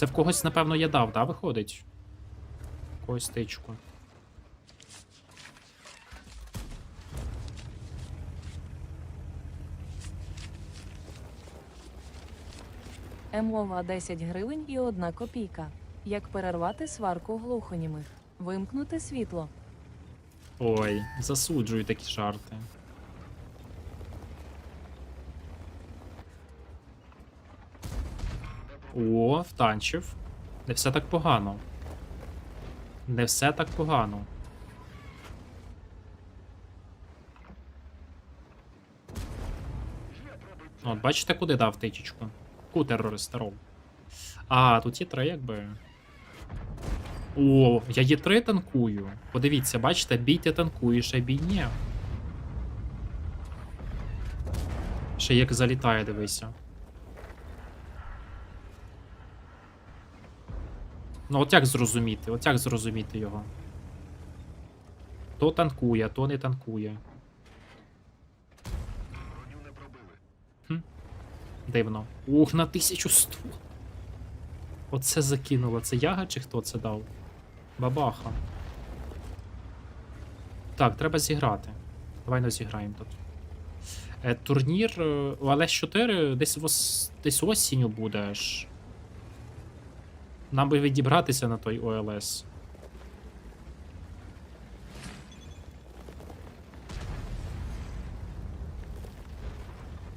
Це в когось, напевно, я дав, да, виходить? В когось тичку. Мова 10 гривень і 1 копійка. Як перервати сварку глухонімих? Вимкнути світло. Ой, засуджую такі жарти. О, втанчив. Не все так погано. Не все так погано. От, бачите, куди дав тичечку? Ку терориста ров. А, тут є три, якби. О, я є три танкую. Подивіться, бачите, бій ти танкуєш, а бій ні. Ще як залітає, дивися. Ну, от як зрозуміти? От як зрозуміти його? То танкує, то не танкує. Хм. Дивно. Ух, на 1100. Оце закинуло. Це яга чи хто це дав? Бабаха. Так, треба зіграти. Давай не зіграємо тут. Е, турнір е, ls 4 десь, вос... десь осінню буде аж. Нам би відібратися на той ОЛС.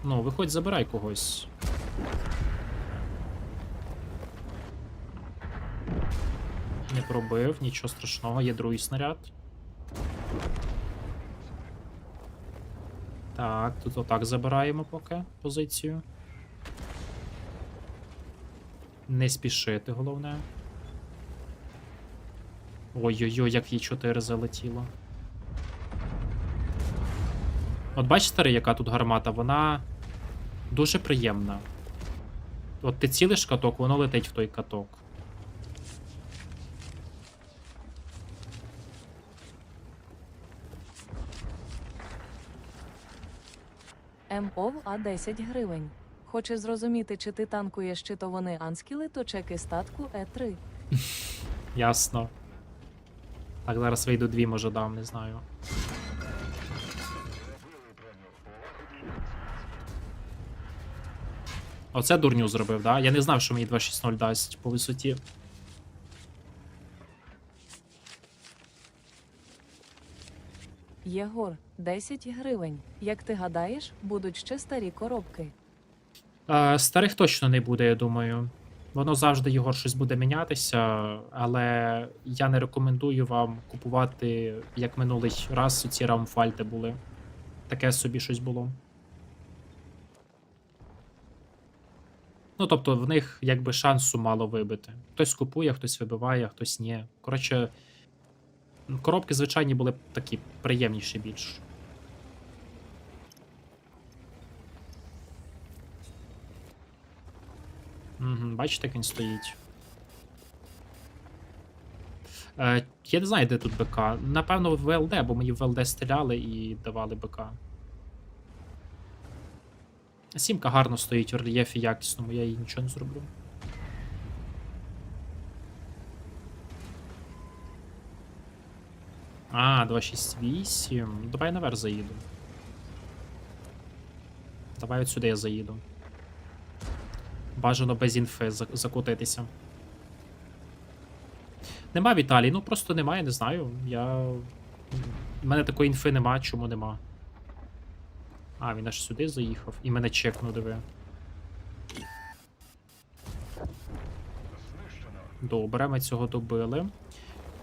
Ну, виходь, забирай когось. Не пробив, нічого страшного, є другий снаряд. Так, тут отак забираємо поки позицію. Не спішити, головне. Ой-ой-ой, як їй 4 залетіло. От бачите, яка тут гармата, вона дуже приємна. От ти цілиш каток, воно летить в той каток. МОВ А 10 гривень. Хочеш зрозуміти, чи ти танкуєш, чи то вони анскіли, то чеки статку Е3. Ясно. Так, зараз вийду дві, може дам, не знаю. Оце дурню зробив, да? Я не знав, що мені 260 дасть по висоті. Єгор 10 гривень. Як ти гадаєш, будуть ще старі коробки. Е, старих точно не буде, я думаю. Воно завжди його щось буде мінятися, але я не рекомендую вам купувати, як минулий раз, ці раумфальти були. Таке собі щось було. Ну, тобто, в них якби шансу мало вибити. Хтось купує, хтось вибиває, хтось ні. Коротше, коробки звичайні були такі приємніші більш. Угу, бачите, як він стоїть. Е, я не знаю, де тут БК. Напевно, в ВЛД, бо мені в ВЛД стріляли і давали БК. Сімка гарно стоїть в рельєфі якісному, я їй нічого не зроблю. А, 268. Давай наверх заїду. Давай от сюди я заїду. Бажано без інфи за- закутитися. Нема Віталій, ну просто немає, не знаю. Я. У мене такої інфи нема, чому нема. А, він аж сюди заїхав і мене чекнув, диви. Добре, ми цього добили.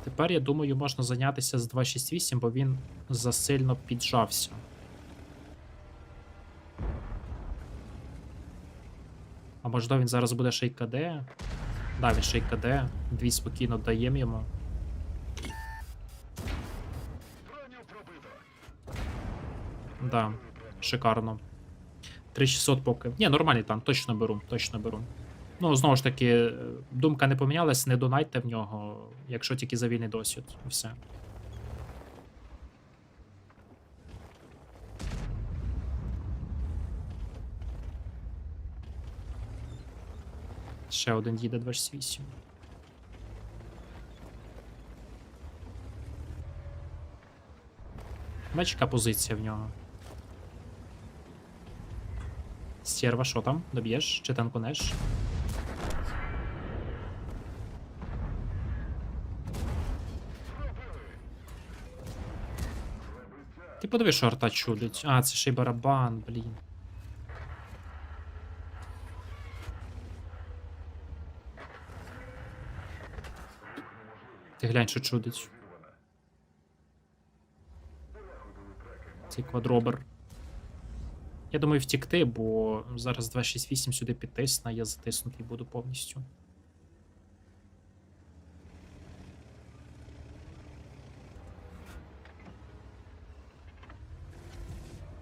Тепер, я думаю, можна зайнятися з 268, бо він засильно піджався. А можливо він зараз буде ще й КД? Да, він ще й КД. Дві спокійно даємо йому. Да, шикарно. 3600 поки. Ні, нормальний танк, точно беру, точно беру. Ну, знову ж таки, думка не помінялась, не донайте в нього, якщо тільки за вільний досвід. Все. Ще один їде 28. Бач, яка позиція в нього. Стерва, що там? Доб'єш? Чи танкунеш? Ти подивись, що арта чудить. А, це ще й барабан, блін. Ти глянь, що чудить. Цей квадробер. Я думаю, втікти, бо зараз 268 сюди підтисне, я затиснутий буду повністю.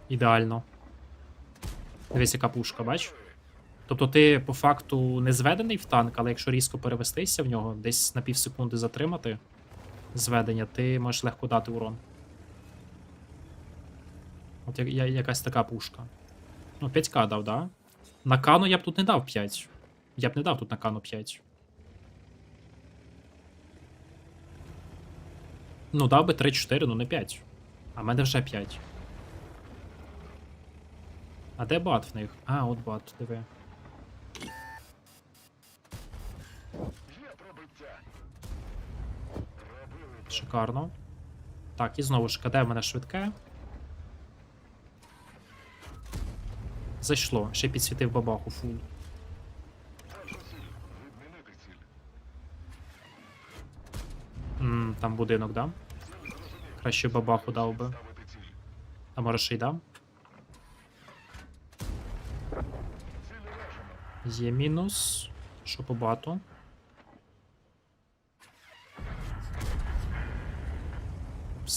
Ідеально. Дивись, яка пушка, бач? Тобто ти по факту не зведений в танк, але якщо різко перевестися в нього, десь на пів секунди затримати зведення, ти можеш легко дати урон. От я, я, якась така пушка. Ну, 5к дав, да? На кану я б тут не дав 5. Я б не дав тут на кану 5. Ну, дав би 3-4, ну не 5. А в мене вже 5. А де бат в них? А, от бат, диви. Шикарно. Так, і знову ж КД в мене швидке. Зайшло. Ще підсвітив бабаху фул. М, там будинок, да? Краще бабаху дав би. А може ще й дам? Є мінус. Що по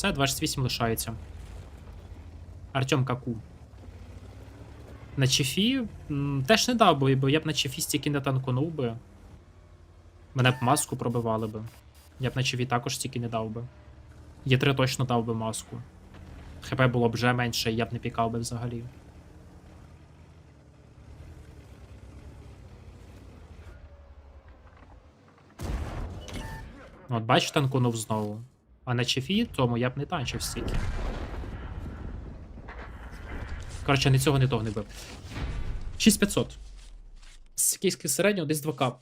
Все, 28 лишається. Артем Каку. На чефі теж не дав би, бо я б на чефі стільки не танконув би. Мене б маску пробивали би. Я б на чефі також стільки не дав би. Є3 точно дав би маску. ХП було б вже менше, я б не пікав би взагалі. От бач, танкунув знову. А на чефі, тому я б не танчив стільки. Коротше, ні цього, ні того не бив. 6500. Скільки середнього десь 2к.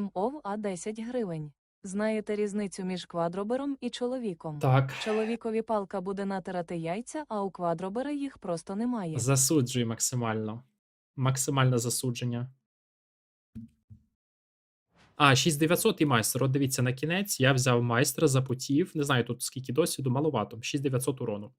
МОВ А 10 гривень. Знаєте різницю між квадробером і чоловіком? Так. Чоловікові палка буде натирати яйця, а у квадробера їх просто немає. Засуджую максимально. Максимальне засудження. А, 6900 і майстер. От дивіться, на кінець я взяв майстра, запотів. Не знаю тут скільки досвіду, маловато. 6900 урону.